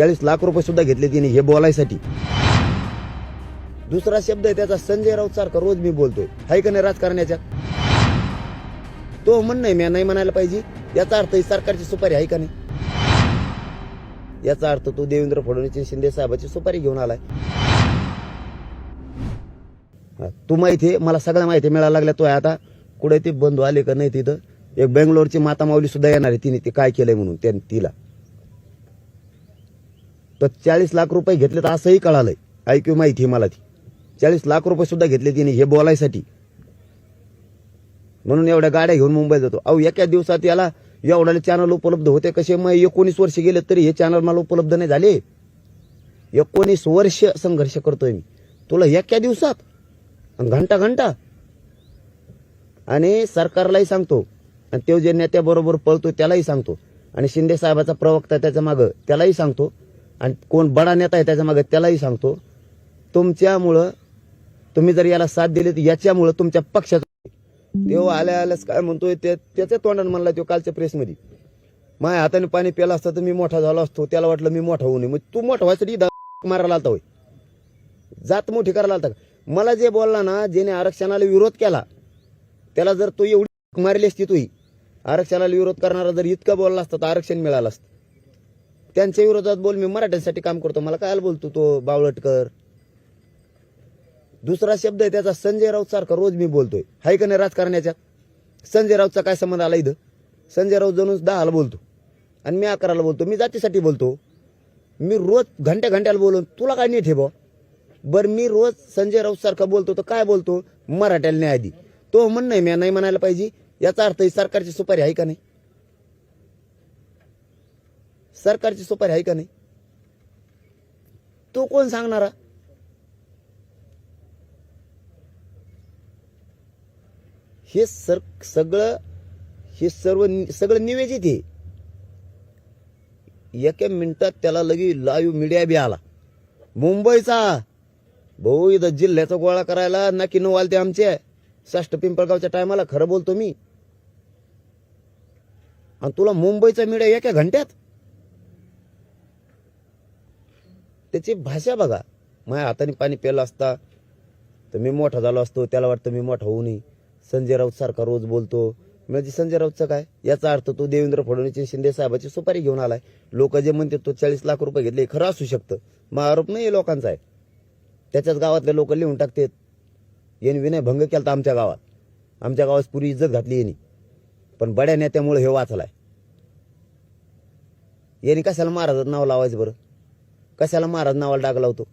चाळीस लाख रुपये सुद्धा घेतले तिने हे बोलायसाठी. दुसरा शब्द आहे त्याचा संजय राऊत सारखा रोज मी बोलतोय. हाय का नाही राजकारण्याच्या तो म्हण नाही मी नाही म्हणायला पाहिजे. याचा अर्थ ही सरकारची सुपारी आहे का नाही? याचा अर्थ तो देवेंद्र फडणवीस शिंदे साहेबाची सुपारी घेऊन आलाय. हा, तू माहिती आहे मला सगळं माहिती मिळायला लागल्या तो आहे आता. कुठे ते बंधू आले का नाही तिथं? एक बेंगलोरची माता माऊली सुद्धा येणार आहे तिने ते काय केलंय म्हणून त्या तिला. तर चाळीस लाख रुपये घेतले तर असंही कळालंय. ऐकू माहिती आहे मला ती? चाळीस लाख रुपये सुद्धा घेतले तिने हे बोलायसाठी. म्हणून एवढ्या गाड्या घेऊन मुंबईत जातो. अहो एका दिवसात याला एवढ्याला चॅनल उपलब्ध होते कसे? मग एकोणीस वर्ष गेले तरी हे चॅनल मला उपलब्ध नाही झाले. एकोणीस वर्ष संघर्ष करतोय मी. तुला एका दिवसात? घंटा घंटा? आणि सरकारलाही सांगतो. आणि तो जे नेत्याबरोबर पळतो त्यालाही सांगतो. आणि शिंदे साहेबाचा प्रवक्ता त्याच्या मागं त्यालाही सांगतो. आणि कोण बडा नेता आहे त्याच्यामागे त्यालाही सांगतो तुमच्यामुळं तुम्ही जर याला साथ दिली तर याच्यामुळं तुमच्या पक्षात तेव्हा आल्या आल्यास काय म्हणतोय ते त्याच्या तोंडानं म्हणला तो कालच्या प्रेसमध्ये माझ्या हाताने पाणी प्याला असतं तर मी मोठा झालो असतो त्याला वाटलं मी मोठा होऊ नये मग तू मोठा व्हायसाठी मारायला आलता होय. जात मोठी करायला आलता का? मला जे बोलला ना ज्याने आरक्षणाला विरोध केला त्याला जर तो एवढी मारली असती तुही आरक्षणाला विरोध करणारा जर इतका बोलला असता तर आरक्षण मिळालं असतं. त्यांच्या विरोधात बोल मी मराठ्यांसाठी काम करतो. मला काय बोलतो तो बावळटकर? दुसरा शब्द आहे त्याचा संजय राऊत सारखा रोज मी बोलतोय. हाय का नाही राजकारण्याच्या? संजय राऊतचा काय संबंध आला इथं? संजय राऊत जणू दहाला बोलतो. आणि मी अकराला बोलतो. मी जातीसाठी बोलतो. मी रोज घंट्या घंट्याला बोलून तुला काय नीट हे बा बरं मी रोज संजय राऊत सारखा बोलतो तर काय बोलतो? मराठ्याला न्याय दी. तो म्हण नाही मी नाही म्हणायला पाहिजे. याचा अर्थ ही सरकारची सुपारी आहे का नाही? सरकारची सुपारी आहे का नाही? तो कोण सांगणारा? हे सर सगळं हे सर्व सगळं निवेदित आहे. एका मिनिटात त्याला लगे लाईव्ह मीडिया बी आला. मुंबईचा भाऊ इथं जिल्ह्याचा गोळा करायला नक्की नऊ आलते आमचे. साष्ट पिंपळगावच्या टायमाला खरं बोलतो मी. आणि तुला मुंबईचा मीडिया एका घंट्यात? त्याची भाषा बघा. माझ्या हाताने पाणी प्यायला असता तर मी मोठा झालो असतो त्याला वाटतं मी मोठा होऊ नये संजय राऊत सारखा रोज बोलतो. म्हणजे संजय राऊतचं काय? याचा अर्थ तो देवेंद्र फडणवीस शिंदे साहेबाची सुपारी घेऊन आलाय. लोक जे म्हणते तो चाळीस लाख रुपये घेतले खरं असू शकतं. मग आरोप नाही लोकांचा आहे. त्याच्याच गावातले लोक लिहून टाकतात. यांनी विनय भंग केला आमच्या गावात. आमच्या गावात पुरी इज्जत घातली यांनी. पण बड्या नेत्यामुळे हे वाचलाय. यांनी कशाला महाराजात नाव लावायचं बरं? कशाला महाराज नावाला टाकला होतो